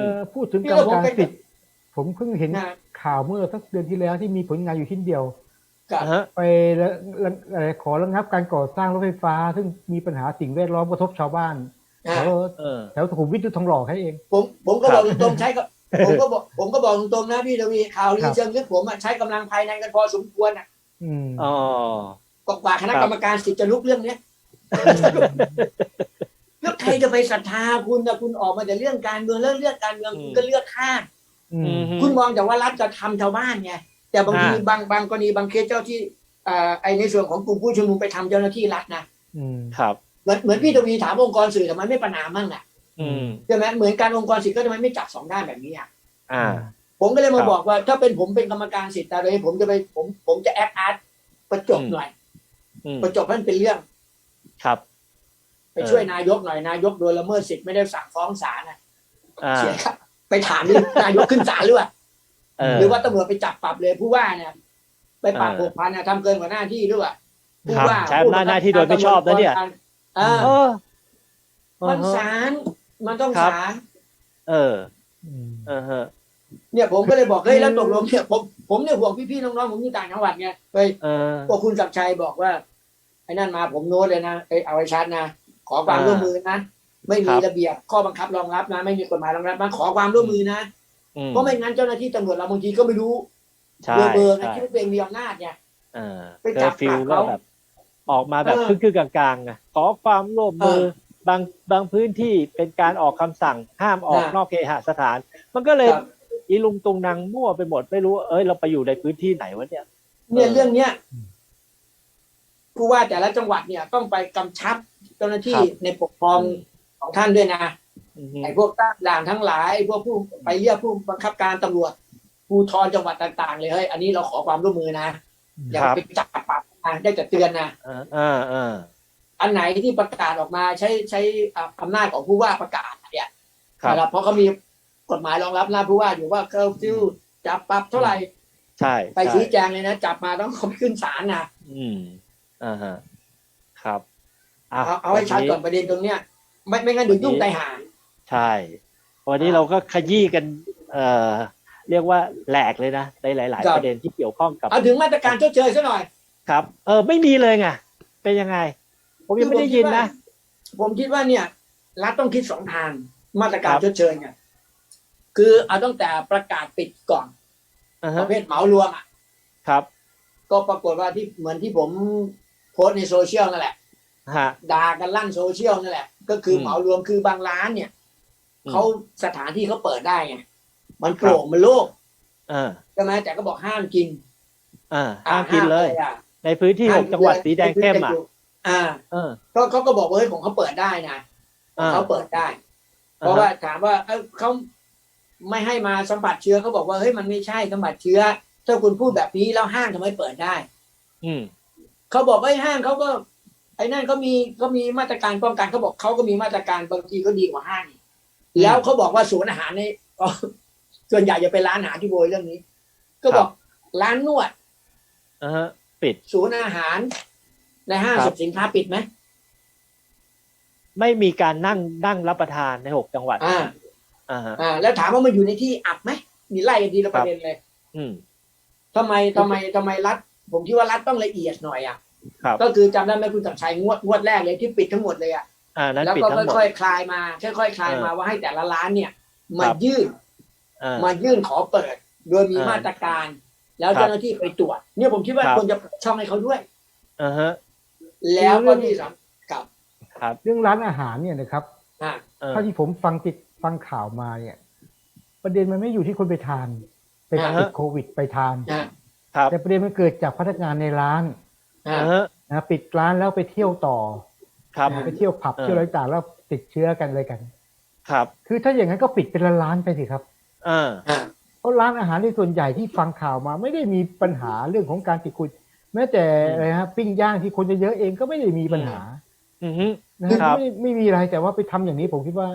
ออพูดถึงพี่กรรว่ามผมการเป็นสิทธิ์ผมเพิ่งเห็นนะข่าวเมื่อสักเดือนที่แล้วที่มีผลงานอยู่ชิ้นเดียวกับอ่าฮะไประระอะไรขอระงับการก่อสร้างรถไฟฟ้า ซึ่งมีปัญหาสิ่งแวดล้อมกระทบชาวบ้านแถอ่าวเออแถวสุขุมวิทหรือทองหล่อแค่เอง ผมผมก็ครับบอกตรงๆใช้กับผมก็บอกผมก็บอกตรงๆนะพี่ทวีข่าวลืครัอบเชิงลึกผมอะใช้กำลังภายในกันพอสมควรอะอืมอ๋อกว่าคณะกรรมการสิทธิ์จะลุกเรื่องเนี้ย แล้วใครจะไปศรัทธาคุณนะคุณออกมาแต่เรื่องการเมืองเรื่องเรื่องการเมืองอืมคุณก็เลือกข้างอืมอืมคุณมองแต่ว่ารัฐจะทำชาวบ้านไงแต่บางทีอ่าบางบางกรณีบางเคสเจ้าที่เอ่อไอในส่วนของกลุ่มผู้ชุมนุมไปทำเจ้าหน้าที่รัฐนะอืมครับ เหมือนเหมือนพี่ทวีถามองค์กรสื่อทำไมไม่ประนามมั่งอะอืมใช่ไหมเหมือนการองค์กรสิทธิ์ก็ทำไมไม่จับสองด้านแบบนี้อะอ่าผมก็เลยคมารับบอกว่า ถ้าเป็นผมเป็นกรรมการสิทธิ์อะไรผมจะไปผมผมจะแอคอาร์ตประจบอืมหน่อยอืมประจบให้มันเป็นเรื่อง ครับ ไปช่วยนายกหน่อยนายกโดนละเมิดสิทธิ์ไม่ได้สั่งฟ้องศาลนะอ่าเสียครับ ไปถามดินายกขึ้นศาลหรือเปล่าเออหรือว่าตำรวจไปจับปรับเลยผู้ว่าเนี่ยไปปรับเอหอกพันนะทำเกินกว่าหน้าที่ด้วยผู้ครับว่าใช้อำนาจหน้าที่โดยไม่ชอบนะเนี่ยอ่าเออมันเออศาลมันต้องครับศาลเอออืมเออฮะเนี่ยผมก็เลยบอกเฮ้ยแล้วตกลงเนี่ยผมผมเนี่ยห่วงพี่ๆน้องๆผมอยู่ต่างจังหวัดไงเฮ้ยเออพวกคุณศักดิ์ชัยบอกว่าไอ้นั่นมาผมโน้ตเลยนะเอ้ยเอาไว้ชัดนะ ขอความอ่าร่วมมือนะไม่มีครับระเบียบข้อบังคับรองรับนะ ไม่มีกฎหมายรองรับนะขอความร่วมมือนะอืมเพราะไม่งั้นเจ้าหน้าที่ตำรวจเราบางทีก็ไม่รู้ใช่เบอร์เบอร์นะใช่คิดว่าตัวเองมีอำนาจไงเออไปจับฟิลปรับก็เขาแบบออกมาแบบเออครึ่งๆกลางๆไงขอความร่วมมือเออบางบางพื้นที่เป็นการออกคำสั่งห้ามออกอ่านนอกเคหสถาน มันก็เลยครับอีลุงตุงนางมั่วไปหมดไม่รู้เอ้ยเราไปอยู่ในพื้นที่ไหนวะเนี่ย เนี่ยเออเรื่องเนี้ย ผู้ว่าแต่ละจังหวัดเนี่ยต้องไปกำชับเจ้าหน้าที่ครับในปกครองของท่านด้วยนะอือฮึไอ้พวกตั้งด่านทั้งหลายไอ้พวกผู้ไปเรียกผู้บังคับการตำรวจภูธรจังหวัดต่าง ๆ เลยเฮ้ยอันนี้เราขอความร่วมมือนะอย่าครับไปจับปรับนะได้แต่เตือนนะอ่าอ่าอ่าอันไหนที่ประกาศออกมาใช้ใช้อ่าอำนาจของผู้ว่าประกาศเนี่ยครับนะครับเพราะเขามีกฎหมายรองรับนะผู้ว่าอยู่ว่าเคอร์ฟิวจับปรับเท่าไหร่ใช่ ไปใช่ชี้แจงเลยนะ จับมาต้องเขาไปขึ้นศาลนะอืม อ่าฮะครับะเอาเอาให้ชัดก่อนประเด็นตรงเนี้ย ไม่ไม่งั้นเดี๋ยวยุ่งไตหาใช่ วันนี้เราก็ขยี้กัน เอ่อ เรียกว่าแหลกเลยนะในหลายครัๆบประเด็นที่เกี่ยวข้องกับเอาถึงมาตรการชดเชยซะหน่อย ครับ เออ ไม่มีเลยไงเป็นยังไง ผมยังไม่ได้ยินนะผมคิดว่าเนี่ยรัฐต้องคิดสองทางมาตรการครับชดเชยเนี่ยคือเอาตั้งแต่ประกาศปิดก่อนอ่าปฮะระเภทเหมารวมอะครับ ก็ปรากฏว่าที่เหมือนที่ผมโพ สต์ในโซเชียลนั่นแหละฮะ ด่ากันลั่นโซเชียลนั่นแหละ ก็คือมเหมารวมคือบางร้านเนี่ยอืม เขาสถานที่เขาเปิดได้ไงมันโปร่งมันโล่งเออใช่ไหมแต่ก็บอกห้ามกินอ่าห้ามกินเลย อะในพื้นที่หห้ามกจังหวัดสีแดงเข้มอะอ่าเออก็เขาก็บอกว่าเฮ้ยของเขาเปิดได้นะของเขาเปิดได้ เพราะว่าถามว่าเอ้าเขาไม่ให้มาสัมผัสเชื้อเขาบอกว่าเฮ้ยมันไม่ใช่สัมผัสเชื้อถ้าคุณพูดแบบนี้แล้วห้างทำไมเปิดได้ อืม เขาบอกว่าไอ้ห้างเขาก็ ไอ้นั่นเขามีเขามีมาตรการป้องกันเขาบอกเขาก็มีมาตรการบางทีก็ดีกว่าห้างอีกแล้วเขาบอกว่าศูนย์อาหารในก็ส่วนใหญ่จะเป็นร้านอาหารที่โวยเรื่องนี้ ก็บอกร้านนวดอ่าฮะปิดศูนย์อาหาร ในห้างครัสรบรพสินค้าปิดไหมไม่มีการนั่งนั่งรับประทานในหกจังหวัด อ่าอ่าฮะอ่า แล้วถามว่ามันอยู่ในที่อับไหมมีไล่กันทีละประเด็นเลย อืมทำไมทำไมทำไมรัฐ ผมคิดว่ารัฐต้องละเอียดหน่อยอะครับก็คือจำได้ไหมคุณสักดิ์ชัยงวดงวดแรกเลยที่ปิดทั้งหมดเลยอะอ่านั้นแล้วปิดก็ทั้งหมด ค่อยๆคลายมาค่อยๆคลายมาเออว่าให้แต่ละร้านเนี่ยมาครับ ยื่นอ่า มายื่นขอเปิด โดยมีอ่ามมาตรการ แล้วครับเจ้าหน้าที่ไปตรวจ เนี่ยผมคิดว่าครับ ควรจะเปิดช่องให้เขาด้วย อ่าฮะแล้วก็ที่สำกับครับเรื่องร้านอาหารเนี่ยนะครับอ่าเออเท่าที่ผมฟังติดฟังข่าวมาเนี่ย ประเด็นมันไม่อยู่ที่คนไปทาน ไปอ่าฮะ ติดโควิดไปทานอ่าครับ แต่ประเด็นมันเกิดจากพนักงานในร้านอ่าอ่าฮะ นะปิดร้านแล้วไปเที่ยวต่อครับนะไปเที่ยวผับเออ เที่ยวอะไรต่างๆแล้วติดเชื้อกันอะไรกัน ครับคือถ้าอย่างนั้นก็ปิดเป็นร้านๆไปสิครับอ่าอ่าเพราะร้านอาหารในส่วนใหญ่ที่ฟังข่าวมา ไม่ได้มีปัญหาเรื่องของการติดโควิดแม้แต่อืมอะไรฮะปิ้งย่างที่คนเยอะๆเองก็ไม่ได้มีปัญหาอือฮึ นะฮะครับ ไม่ไม่มีอะไรแต่ว่าไปทำอย่างนี้ผมคิดว่า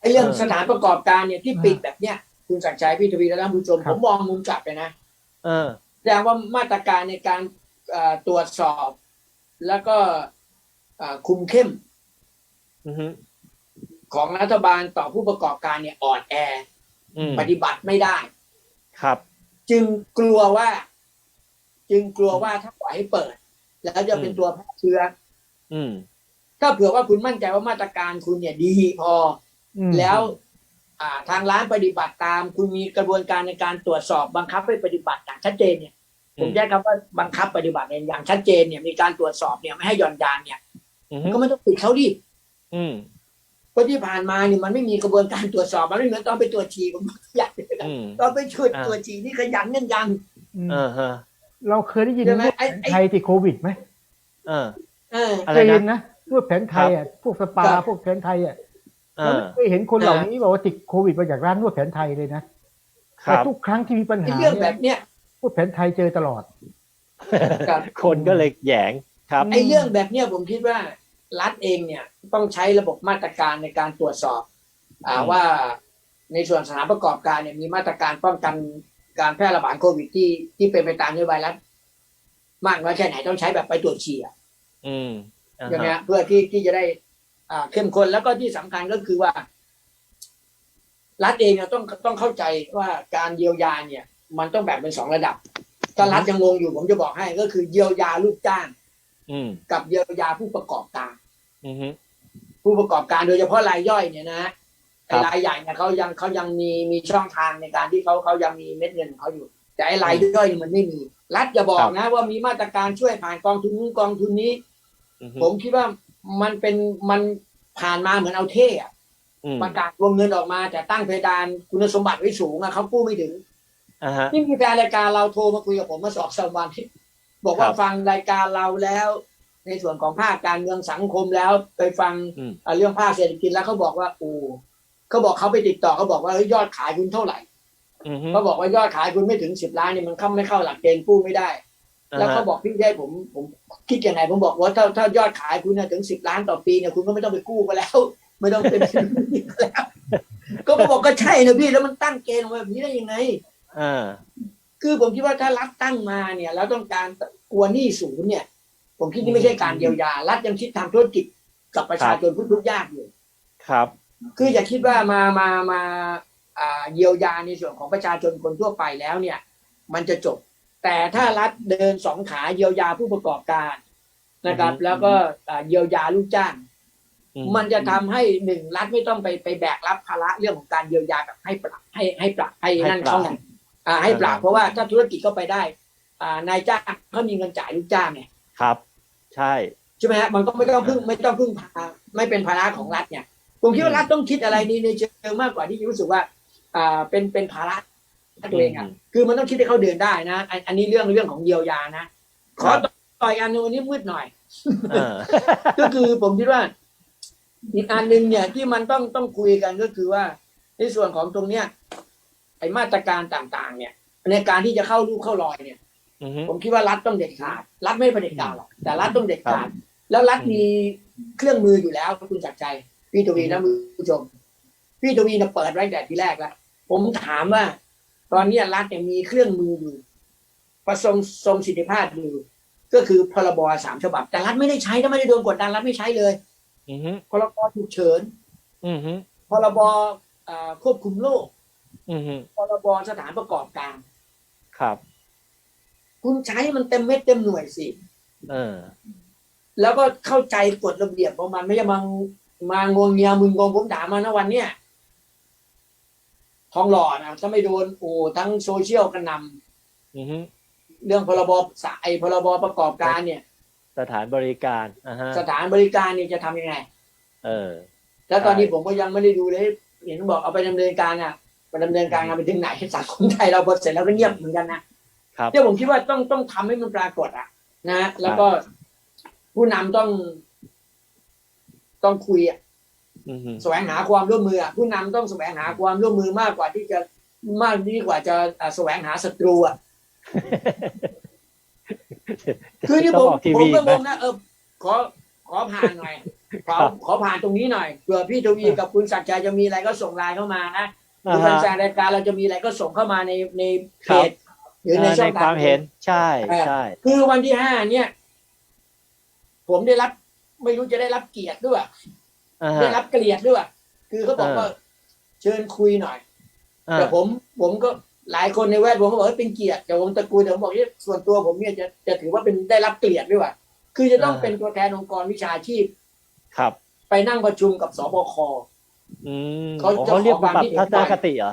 ไอ้เรื่องเออสถานประกอบการเนี่ยที่ปิดแบบเนี้ยคุณสักดิ์ชัยพี่ทวีและท่านผู้ชมครัผบ มมองมุมกลับเลยนะ เออ แสดงว่ามาตรการในการเอ่อตรวจสอบ แล้วก็เอ่อคุมเข้มอือฮึของรัฐบาลต่อผู้ประกอบการเนี่ยอ่อนแออืมปฏิบัติไม่ได้ ครับ จึงกลัวว่า จึงกลัวว่าถ้าปล่อยให้เปิด แล้วจะเป็นอืมตัวแพร่เชื้ออืมถ้าเผื่อว่าคุณมั่นใจว่ามาตรการคุณเนี่ยดีพออืมแล้วอ่า ทางร้านปฏิบัติตาม คุณมีกระบวนการในการตรวจสอบบังคับให้ปฏิบัติอย่างชัดเจนเนี่ยอืมผมใช้คำว่าบังคับปฏิบัติเนี่ยอย่างชัดเจนเนี่ยมีการตรวจสอบเนี่ยไม่ให้หย่อนยานเนี่ยอืมก็ไม่ต้องปิดเขาดิอืมเพราะที่ผ่านมานี่มันไม่มีกระบวนการตรวจสอบมันไม่เหมือนตอนไปตรวจฉี่ผมอยากเลยนะอืมตอนไปชุดอ่าตรวจฉี่นี่ขยันกันยังอืมเออฮะเราเคยได้ยินใช่ไหมนวดไอ้แผนไอ้ไทยติดโควิดไหมเออเอออะไรเคยนะเห็นนะนวดแผนไทยอะพวกสปาครับพวกแผนไทยอะ เอเราอไม่เคยเห็นคนเหล่านี้บอกว่าติดโควิดมาจากร้านนวดแผนไทยเลยนะครับแต่ทุกครั้งที่มีปัญไอ้หาเรื่องแบเนี่ยบเนี้ยนวดแผนไทยเจอตลอดครับคนก็เลยแหยงครับไอ้เรื่องแบบเนี้ยผมคิดว่ารัฐเองเนี่ยต้องใช้ระบบมาตรการในการตรวจสอบอ่าอืมว่าในส่วนสถานประกอบการเนี่ยมีมาตรการป้องกันการแพร่ระบาดโควิดที่ที่เป็นไปตามนโยบายรัฐมากน้อยแค่ไหนต้องใช้แบบไปตรวจฉี่อะอืมอ่าใช่ไหมฮะฮะเพื่อที่ที่จะได้อ่า เข้มข้นแล้วก็ที่สำคัญก็คือว่า รัฐเองเนี่ยต้องต้องเข้าใจว่าการเยียวยาเนี่ย มันต้องแบ่งเป็นสองระดับ ถ้ารัฐยังงงอยู่ผมจะบอกให้ก็คือเยียวยาลูกจ้างอืมกับเยียวยาผู้ประกอบการอืมฮึผู้ประกอบการโดยเฉพาะรายย่อยเนี่ยนะฮะครัไอ้บรายใหญ่เนี่ยเขายังเขายังมีมีช่องทางในการที่เขาเขายังมีเม็ดเงินของเขาอยู่ แต่ไอ้รายย่อยเนี่ยมันไม่มี รัฐจะบอกนะ ว่ามีมาตรการช่วยผ่านกองทุนนู้นกองทุนนี้อืมฮึผมคิดว่า มันเป็นมันผ่านมาเหมือนเอาเท่อะอืมประกาศวงเงินออกมาแต่ตั้งเพดานคุณสมบัติไว้สูงอะเขากู้ไม่ถึงอ่าฮะนี่มีแฟนรายการเราโทรมาคุยกับผมมาสอบสามวันที่บอกว่าครับฟังรายการเราแล้ว ในส่วนของภาคการเมืองสังคมแล้วไปฟังอืมอ่าเรื่องภาคเศรษฐกิจแล้วเขาบอกว่าโอ้เขาบอกเขาไปติดต่อเขาบอกว่าเฮ้ยยอดขายคุณเท่าไหร่อืมฮึเขาบอกว่ายอดขายคุณไม่ถึงสิบล้านเนี่ยมันเข้าไม่เข้าหลักเกณฑ์กู้ไม่ได้ แล้วเขาบอกพี่ได้ผมผมคิดยังไงผมบอกว่าถ้าถ้ายอดขายคุณเนี่ยถึงสิบล้านต่อปีเนี่ยคุณก็ไม่ต้องไปกู้ก็แล้ว ไม่ต้องเป็นก็แล้วก็เขาบอกก็ใช่นะพี่แล้วมันตั้งเกณฑ์มาแบบนี้ได้ยังไงอ่าคือผมคิดว่าถ้ารัฐตั้งมาเนี่ย แล้วต้องการกลัวหนี้ศูนย์เนี่ย ผมคิดนี่ไม่ใช่การเยียวยา รัฐยังคิดทำธุรกิจกับประชาชนผู้ทุกข์ยากอยู่ครับ คืออย่าคิดว่ามามามาอ่าเยียวยาในส่วนของประชาชนคนทั่วไปแล้วเนี่ย มันจะจบ แต่ถ้ารัฐเดินสองขาเยียวยาผู้ประกอบการนะครับอืมแล้วก็อ่าเยียวยาลูกจ้างอืมันจะทำให้หนึ่งรัฐไม่ต้องไปไปแบกรับภาระเรื่องของการเยียวยาแบบให้ปรับให้ให้ปรับให้นั่นเขาไงอ่าให้ปรับเพราะว่าถ้าธุรกิจก็ไปได้อ่านายจ้างเขามีเงินจ่ายลูกจ้างไงครับ ใช่ใช่ไหมฮะมันก็ไม่ต้องพึ่งไม่ต้องพึ่งพาไม่เป็นภาระของรัฐเนี่ยผมคิดว่ารัฐต้องคิดอะไรนี้ในเชิงมากกว่าที่จะรู้สึกว่า อ่าเป็นเป็นภาระ ตัวเองอะอืมคือมันต้องคิดให้เขาเดินได้นะอันอันนี้เรื่องเรื่องของเยียวยานะขอครับต่อยอันหนึงวันนี้มืดหน่อยเออก็คือผมคิดว่า อีกอันหนึ่งเนี่ยที่มันต้องต้องคุยกันก็คือว่า ในส่วนของตรงเนี้ยไอมาตรการต่าง ๆ เนี่ย ในการที่จะเข้ารูปเข้ารอยเนี่ยอืมฮึผมคิดว่ารัฐต้องเด็ดขาด รัฐไม่เผด็จการหรอกแต่รัฐต้องเด็ดขาดครับแล้วรัฐอืมมีเครื่องมืออยู่แล้วคุณจักรใจพี่ทวีนะผู้ชม พี่ทวีเนี่ยเปิดไว้แต่ทีแรกแล้วผมถามว่า ตอนเนี้ยรัฐเนี่ยมีเครื่องมืออยู่ประสงทรงสิทธิภาพอยู่ก็คือพรบสามฉบับ แต่รัฐไม่ได้ใช้ถ้าไม่ได้โดนกดดันรัฐไม่ใช้เลยอืมฮึพรบฉุกเฉินอืมฮึพรบอ่าควบคุมโรคอืมฮึพรบสถานประกอบการ ครับ คุณใช้มันเต็มเม็ดเต็มหน่วยสิเออแล้วก็เข้าใจกฎระเบียบของมันไม่ใช่มามางวงเงียมึนงงผมถามมานะวันเนี้ย ทองหล่อนะถ้าไม่โดนโอ้ทั้งโซเชียลกันนอืมฮึำเรื่องพรบสายพรบประกอบการเนี่ย สถานบริการอ่าฮะสถานบริการเนี่ยจะทำยังไง เออแล้วตอนนี้ใช่ผมก็ยังไม่ได้ดูเลยเห็นบอกเอาไปดำเนินการอะไปดำเนินการงานไปถึงไหนสังคมไทยเราพอเสร็จแล้วก็เงียบเหมือนกันนะครับเนี่ยผมคิดว่าต้องต้องทำให้มันปรากฏอะ นะแล้วก็ผู้นำต้อง ต้องคุยอะอืมฮึ แสวงหาความร่วมมืออะผู้นำต้องแสวงหาความร่วมมือมากกว่าที่จะมากดีกว่าจะอ่าแสวงหาศัตรูอะคือที่ต้ผองมออกทีผมวีก็ไหงมงนะเออขอขอผ่านหน่อยขอครับขอผ่านตรงนี้หน่อยเผื่อพี่ทวีกับคุณศักดิ์ชัยจะมีอะไรก็ส่งไลน์เข้ามานะหอ่ารือฮะแฟนๆรายการเราจะมีอะไรก็ส่งเข้ามาในในเพครับจหรือในเออช่ในองคทางวามเห็นใช่เออใช่คือวันที่ห้าเนี่ย ผมได้รับ ไม่รู้จะได้รับเกียรติด้วยอ่า ได้ฮะรับเกลียดด้วย คือเขาบอกเออว่าเชิญคุยหน่อยอ่าแต่ผมผมก็หลายคนในแวดวงก็บอกว่าเป็นเกียรติแต่วงตระกูลแต่ผมบอกว่าส่วนตัวผมเนี่ยจะจะถือว่าเป็นได้รับเกียรติด้วยว่าคือจะต้องเป็นตัวแทนองค์กรวิชาชีพ ครับ ไปนั่งประชุมกับสบคอืมเขาโอ้จะเขาเรียกขอความปรับคิดเห็นทัศนคติเหรอ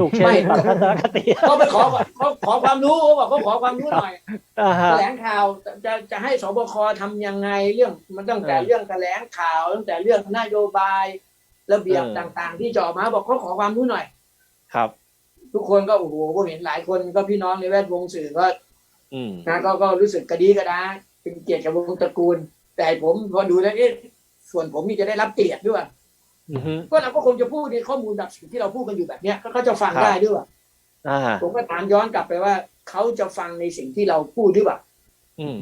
ถูกเชิญไม่ปรับทัศนคติเขาไปขอเขาขอความรู้เขาบอกเขาขอความรู้หน่อยอ่าฮะแถลงข่าวจะจะให้สบคทำยังไงเรื่องมันตั้งแต่เออเรื่องแถลงข่าวตั้งแต่เรื่องนโยบาย ระเบียบเออต่างๆ ที่จะออกมาบอกเขาขอความรู้หน่อย ครับ ทุกคนก็โอ้โหผมเห็นหลายคนก็พี่น้องในแวดวงสื่อก็อืมนะก็ก็รู้สึกกระดีกระดาเป็นเกียรติกับวงตระกูล แต่ผมพอดูแล้วเอ๊ะส่วนผมนี่จะได้รับเกียรติด้วยอือฮึ ก็เราก็คงจะพูดในข้อมูลแบบสิ่งที่เราพูดกันอยู่แบบเนี้ยก็เขาจะฟังครับได้ด้วยอ่าผมก็ถามย้อนกลับไปว่าเขาจะฟังในสิ่งที่เราพูดหรือเปล่าอืม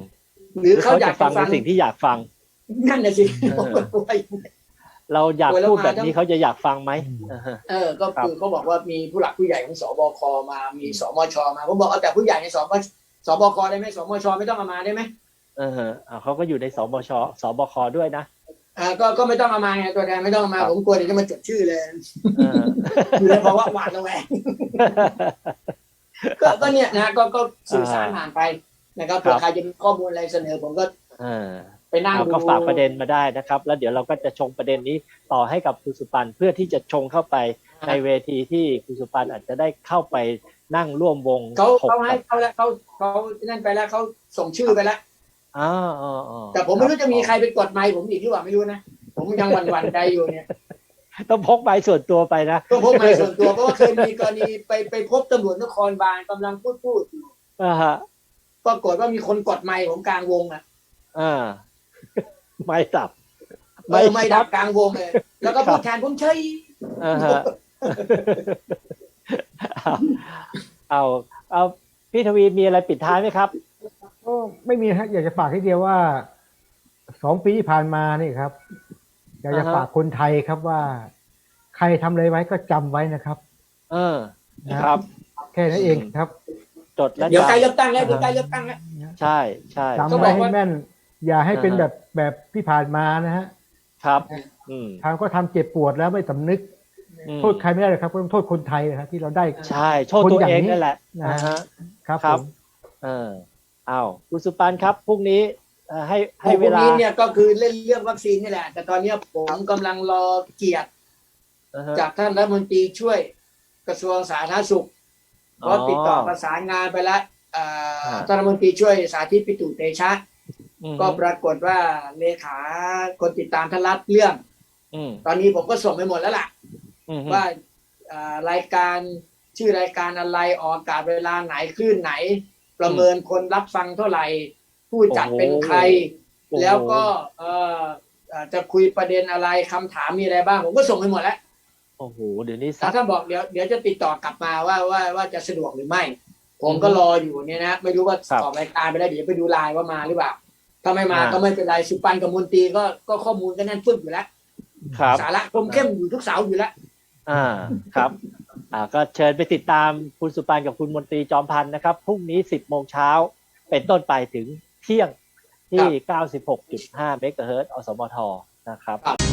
หรือเขาเขาอยาจะกฟัจะงฟัในงสิ่งที่อยากฟัง นั่นน่ะสิเออผมก็กลัวเราอยากโอ้ยแล้วพูดแบบมาต้องนี้เขาจะอยากฟังไหมอ่าฮะเออ ก็ครับคือเขาบอกว่ามีผู้หลักผู้ใหญ่ของสบคมา มีสมชมาผมบอกเอาแต่ผู้ใหญ่ในสบสบคได้ไหมสมชไม่ต้องเอามาได้ไหมเออฮะอ่าเขาก็อยู่ในสบชสบคด้วยนะ อ่าก็ก็ไม่ต้องเอามาไงตัวแทนไม่ต้องเอามาครับผมกลัวเดี๋ยวจะมาจดชื่อเลยเอออยู่ในภาวะหวาดระแวงก็ก็เนี่ยนะก็ก็สื่อสารอ่าผ่านไปนะครับเผื่ครัอบใครจะมีข้อมูลอะไรเสนอผมก็เออไปนั่งเอาดูก็ฝากประเด็นมาได้นะครับ แล้วเดี๋ยวเราก็จะชงประเด็นนี้ต่อให้กับคุณสุปันเพื่อที่จะชงเข้าไปในเวทีที่คุณสุปันอาจจะได้เข้าไปนั่งร่วมวงเขาถกเขาให้กับเขาแล้วเขาเขานั่นไปแล้วเขาส่งชื่อไปแล้วอ่าอ่าอ่า แต่ผมไม่รู้จะมีใครไปกดไมค์ผมอีกหรือเปล่าไม่รู้นะ ผมยังหวั่นๆใจอยู่เนี่ย ต้องพกใบส่วนตัวไปนะก็พบไมค์ส่วนตัวเพราะว่าเคยมีกรณีไปไปพบตำรวจนครบาลกำลังพูดพูดอยู่อ่าฮะปรากฏว่ามีคนกดไมค์ผมกลางวงอะอ่าไม่ดับเออไม่ดับกลางวงเลย แล้วก็พูดแทนผมเฉยอ่าฮะเอาเอาเอาพี่ทวีมีอะไรปิดท้ายไหมครับ ก็ไม่มีฮะอยากจะฝากทีเดียวว่า สองปีที่ผ่านมานี่ครับอยากจะอ่าฮะ ฝากคนไทยครับว่า ใครทำอะไรไว้ก็จำไว้นะครับ เออครับ แค่นั้นเองครับจดและเดี๋ยวใกล้จเลือกตั้งแล้วเดี๋ยวใกล้เลือกตั้งแล้วำใช่ใช่จำก็บไว้อกให้ว่าแม่น อย่าให้เป็นอ่าฮะแบบแบบที่ผ่านมานะฮะครับ อืมทางก็ทำเจ็บปวดแล้วไม่สำนึก อืมโทษใครไม่ได้เลยครับก็ต้องโทษคนไทยนะครับที่เราได้ ใช่โทษตัวเองนั่นแหละนะนะฮะ ครับครัผบม เออเอาคุณสุปานครับพรุ่งนี้เอ่อ ให้ให้เวพรุ่งลานี้เนี่ยก็คือเล่นเรื่องวัคซีนนี่แหละ แต่ตอนเนี้ยผมกำลังรอเกียรติอ่าฮะจากท่านรัฐมนตรีช่วยกระทรวงสาธารณสุขอ๋อก็ติดต่อประสานงานไปแล้วเอ่อฮะท่านรัฐมนตรีช่วยสาธิตปิตุเตชะอืมก็ปรากฏว่าเลขาคนติดตามท่านรัฐเรื่องอืมตอนนี้ผมก็ส่งไปหมดแล้วล่ะอืมว่าเอ่อรายการชื่อรายการอะไรออกอากาศเวลาไหนคลื่นไหน ประเมินคนรับฟังเท่าไหร่ ผู้จัดเป็นใครโอ้โหแล้วก็เอ่อเอ่อจะคุยประเด็นอะไรคำถามมีอะไรบ้าง ผมก็ส่งไปหมดแล้วโอ้โหเดี๋ยวนี้ถ้าซักท่านบอกเดี๋ยวเดี๋ยวจะติดต่อกลับมาว่าว่าว่าจะสะดวกหรือไม่ ผมก็รออยู่เนี่ยนะไม่รู้ว่าครับออกรายการไปแล้วเดี๋ยวไปดูไลน์ว่ามาหรือเปล่าถ้าไม่มาอ่าก็ไม่เป็นไรสุปันกับมนตรีก็ก็ข้อมูลก็แน่นปึ้งอยู่แล้วครับสาระคมเข้มอยู่ทุกเสาร์อยู่แล้วอ่าครับ อ่าก็เชิญไปติดตามคุณสุปานกับคุณมนตรีจอมพันธ์นะครับพรุ่งนี้10โมงเช้าเป็นต้นไปถึง เที่ยงที่ 96.5 เมกะเฮิรตซ์อสมทนะครับครับ